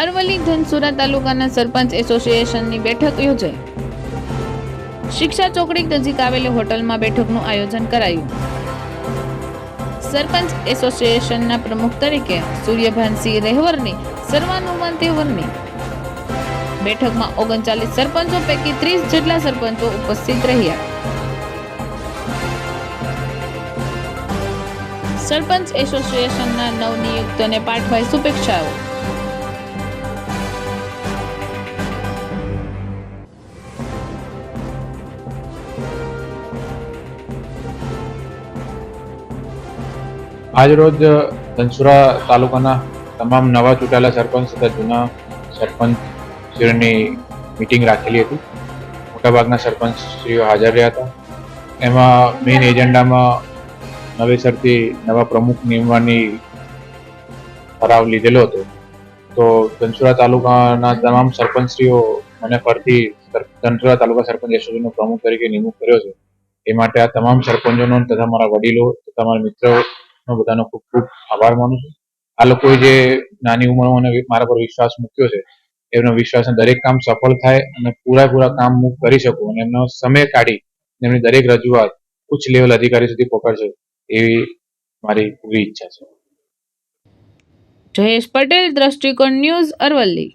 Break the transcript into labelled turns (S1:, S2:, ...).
S1: અરવલ્લી ધનસુરા તાલુકાના સરપંચ એસોસિએશનની બેઠક યોજાઈ. શિક્ષા ચોકડી નજીક આવેલી હોટલમાં બેઠકનું આયોજન કરાયું. સરપંચ એસોસિએશનના પ્રમુખ તરીકે સૂર્યભાનસિંહ રહેવરની સર્વાનુમતે વરની બેઠકમાં ઓગણચાલીસ સરપંચો પૈકી ત્રીસ જેટલા સરપંચો ઉપસ્થિત રહ્યા. સરપંચ એસોસિએશનના નવનિયુક્તોને પાઠવાય શુભેચ્છાઓ.
S2: આજરોજ ધનસુરા તાલુકાના તમામ નવા ચૂંટાયેલા સરપંચ તથા જૂના સરપંચશ્રીઓની મિટિંગ રાખેલી હતી. મોટાભાગના સરપંચશ્રીઓ હાજર રહ્યા હતા. એમાં મેઇન એજન્ડામાં નવેસરથી નવા પ્રમુખ નિમવાની ઠરાવ લીધેલો હતો. તો ધનસુરા તાલુકાના તમામ સરપંચશ્રીઓ મને ફરતી સર- ધનસુરા તાલુકા સરપંચ એસોસિએશનનો પ્રમુખ તરીકે નિમણૂક કર્યો છે. એ માટે આ તમામ સરપંચોનો તથા મારા વડીલો તથા મારા મિત્રો નો બધાનો ખૂબ ખૂબ આભાર માનું છું. આ લોકોએ જે નાની ઉંમરમાં મને મારા પર વિશ્વાસ મૂક્યો છે, એમનો વિશ્વાસ દરેક કામ સફળ થાય અને પૂરા કામ હું કરી શકું અને એમનો સમય કાઢી એમની દરેક રજૂઆત ઉચ્ચ લેવલ અધિકારી સુધી પહોંચાડશે એવી મારી પૂરી ઈચ્છા છે.
S1: જયેશ પટેલ, દ્રષ્ટિકોણ ન્યૂઝ અરવલ્લી.